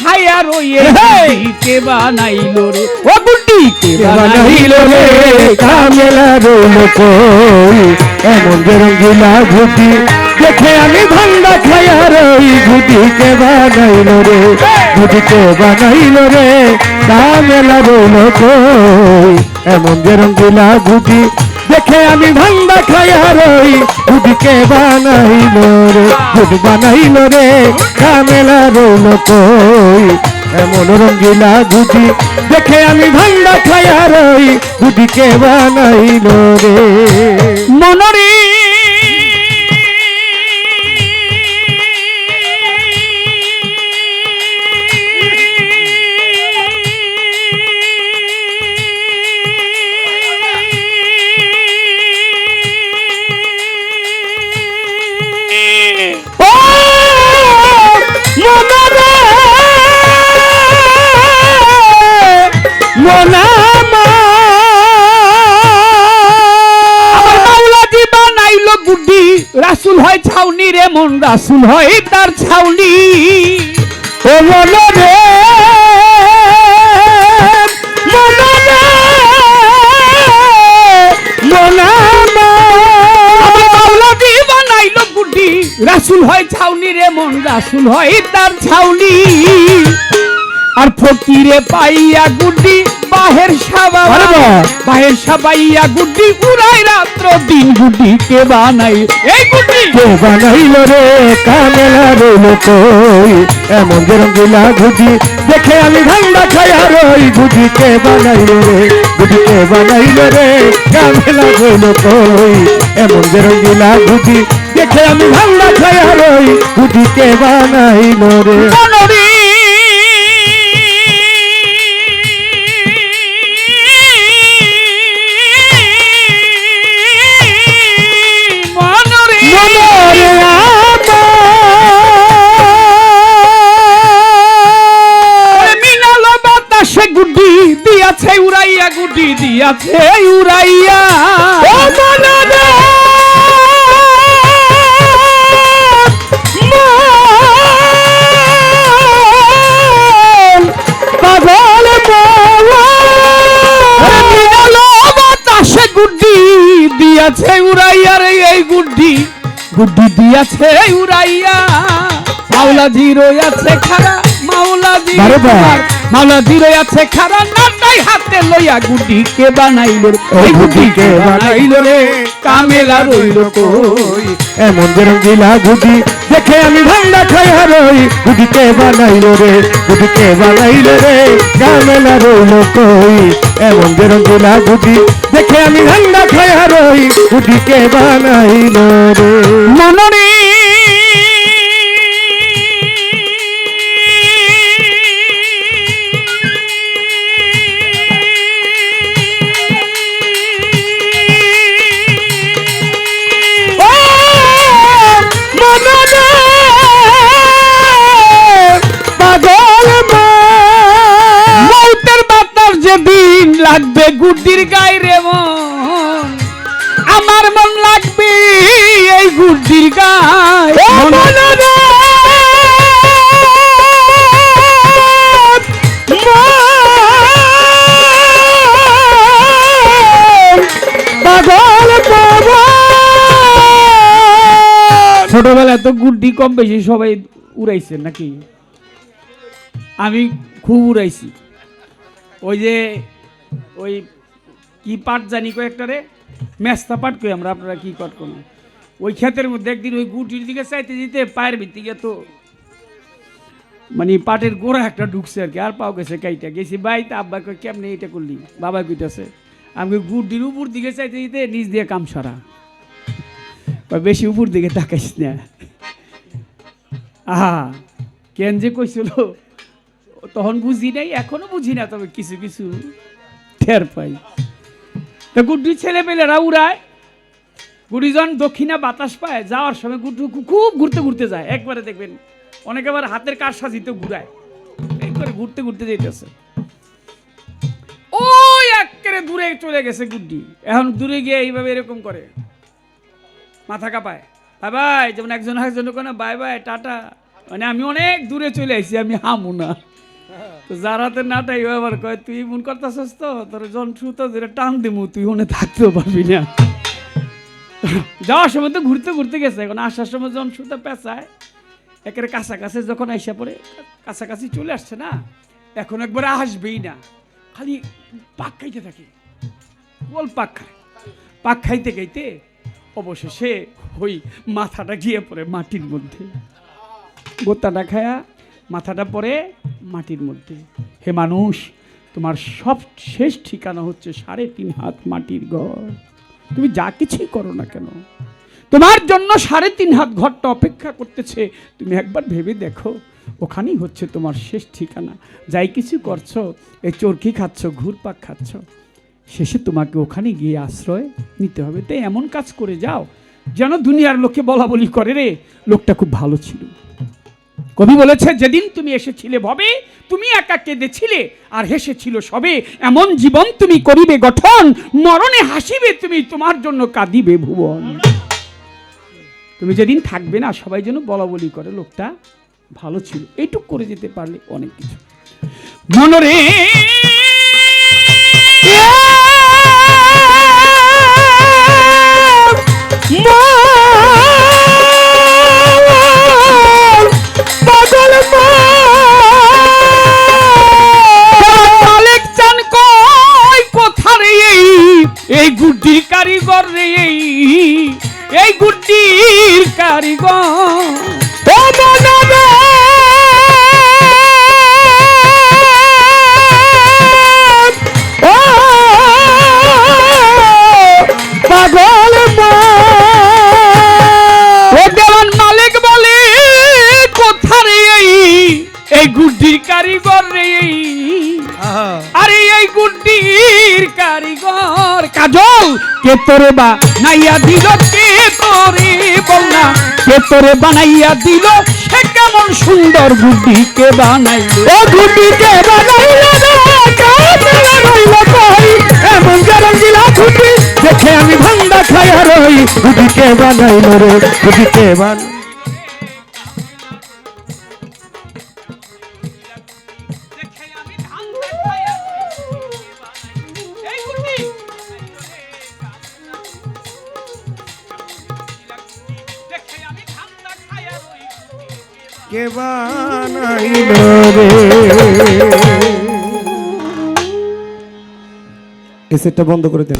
খাইয়া রইয়ে! কে বানাইলো রে। ও গুড্ডি কে বানাইল রে। কামেলা রইল কই এমন যে রঙ্গিলা ঘুটি দেখে আমি ভান্ডা খায়া রই ঘুটিকে বানাইল রে। ঘুটিকে বানাইল রে। কামেলা রইল কই এমন যে ঘুটি দেখে আমি ভান্ডা খায়া রই ঘুটিকে বানাইল রে। ঘুটি বানাইল রে কামেলা রইল কই এমন রঙ্গিলা ঘুটি দেখে আমি ভান্ডা খায়া রই ঘুটিকে বানাইল রে। মনরি রে রাসুল হয় তার ছাউনি। ও আমার মাওলাজি রাসুল হয় ছাউনি রে মন রাসুল হয় তার ছাউনি। আর ফকিরে পাইয়া গুড্ডি বাহের সাবা আরে বাহ! বাহের সাবাইয়া গুড্ডি উড়াই রাত্র দিন গুড্ডি কে বানাই। এই গুড্ডি! কে বানাইল রে কামেলা রইল কই এমন যে রঙ্গিলা ঘুটি দেখে আমি ঠান্ডা খায়া রই। ঘুটি কে বানাইল রে ঘুটি কে বানাইল রে কামেলা রইল কই এমন যে রঙ্গিলা ঘুটি দেখে আমি ঠান্ডা খায়া রই। ঘুটি কে বানাইল রে? গুড্ডি দিয়াছে উড়াইয়া। ও মন দিয়াছে উড়াইয়া রে এই গুড্ডি। গুড্ডি দিয়াছে উড়াইয়া। মাওলা জিরো আছে খারা মাওলা বা। মাওলা জিরো আছে খারা নাটাই হাতে লইয়া গুড্ডি কে বানাইলো রে? এই গুড্ডি কে বানাইলো রে। কামেলা রইল কই? এমন রঙ্গিলা গুটি দেখে আমি ভান্ডা খাইয়া রই। গুটিকে বানাইল রে গুটিকে বানাইল রে কামেলা রইল কই? এমন রঙ্গিলা গুটি দেখে আমি ভান্ডা খাইয়া রই। গুটিকে বানাইল রে। মনরে ছোটবেলায় তো গুড্ডি কম বেশি সবাই উড়াইছে নাকি? আমি খুব উড়াইছি। ওই যে, ওই কি পাট জানি কয়েকটারে মেস্তা পাট কই আমরা, আপনারা কি পাট করুন ওই ক্ষেতের মধ্যে একদিন ওই গুটির দিকে চাইতে যেতে পায়ের ভিত্তিকে তো মানে পাটের গোড়া একটা ঢুকছে আর কি, আর পাও গেছে কাইটা। গেছি বাই তা আব্বা কই কেমনে এটা করলি? বাবা কইতাছে, আমি গুটির উপর দিকে চাইতে যেতে নিচ দিয়ে কাম সারা। কয় বেশি উপর দিকে তাকাইস না। আহা, কেন যে কইছিল? তখন বুঝি নাই, এখনও বুঝি না, তবে কিছু কিছু টের পাই। তা গুড্ডি ছেলে পেলেরা উড়ায়। গুডিজন দক্ষিণা বাতাস পায়, যাওয়ার সময় গুড্ডু খুব ঘুরতে ঘুরতে যায়। একবারে দেখবেন, অনেকে আবার হাতের কাজ সাজিতে ঘুরায়। একবারে ঘুরতে ঘুরতে যেতেছে ওই একেবারে দূরে চলে গেছে গুড্ডি। এখন দূরে গিয়ে এইভাবে এরকম করে। মাথা কাঁপায়। বাই বাই, যেমন একজন একজন কোনো বাই বাই, টাটা। মানে আমি অনেক দূরে চলে আসি আমি হামু না। তো যারাতে নাটাই আবার কয়, তুই মন করতেছস তো? তোর জন সুতো যেটা টান দিমু, তুই ওনে থাকতেও পারবি না। যাওয়ার সময় তো ঘুরতে ঘুরতে গেছে, এখন আসার সময় যখন সুতো পেঁচায়। একের কাছাকাছি যখন আইসা পড়ে, কাছাকাছি চলে আসছে না, এখন একবারে আসবেই না। খালি পাক খাইতে থাকে বল পাক খায়। পাক খাইতে খাইতে অবশেষে ওই মাথাটা গিয়ে পড়ে মাটির মধ্যে। গোত্তাটা খায়া মাথাটা পড়ে মাটির মধ্যে। হে মানুষ, তোমার সব শেষ ঠিকানা হচ্ছে সাড়ে তিন হাত মাটির ঘর। তুমি যা কিছুই করো না কেন? তোমার জন্য সাড়ে তিন হাত ঘরটা অপেক্ষা করতেছে। তুমি একবার ভেবে দেখো, ওখানেই হচ্ছে তোমার শেষ ঠিকানা। যাই কিছু করছ, এই চরকি খাচ্ছ, ঘুরপাক খাচ্ছ। শেষে তোমাকে ওখানে গিয়ে আশ্রয় নিতে হবে। তাই এমন কাজ করে যাও। যেন দুনিয়ার লোকে বলা বলি করে রে, লোকটা খুব ভালো ছিল। কবি বলেছে, যেদিন তুমি এসেছিলে ভবে, তুমি একা কেঁদেছিলে, আর হেসেছিল সবে। এমন জীবন তুমি করিবে গঠন, মরণে হাসিবে তুমি, তোমার জন্য কাঁদিবে ভুবন। তুমি যেদিন থাকবে না, সবাই যেন বলা বলি করে, লোকটা ভালো ছিল। এইটুক করে যেতে পারলে অনেক কিছু। মনরে এই গুড্ডির কারিগর। পাগল ও দেওয়ান মালিক বলে কোথা রে এই? এই গুড্ডির কারিগর রে এই। আরে এই গুড্ডির কারিগর। কাজল কে তোরে বা নাইয়া দিল কে? বল না কে তোরে বানাইয়া দিল, সে কেমন সুন্দর কে বানাইলো। ও ঘুটিকে বানাইল দেখে আমি ভাঙ্গা খায়া রই। ঘুটিকে বানাইল রে ঘুটিকে বান কে বানাইল এসেটটা বন্ধ করে দেন।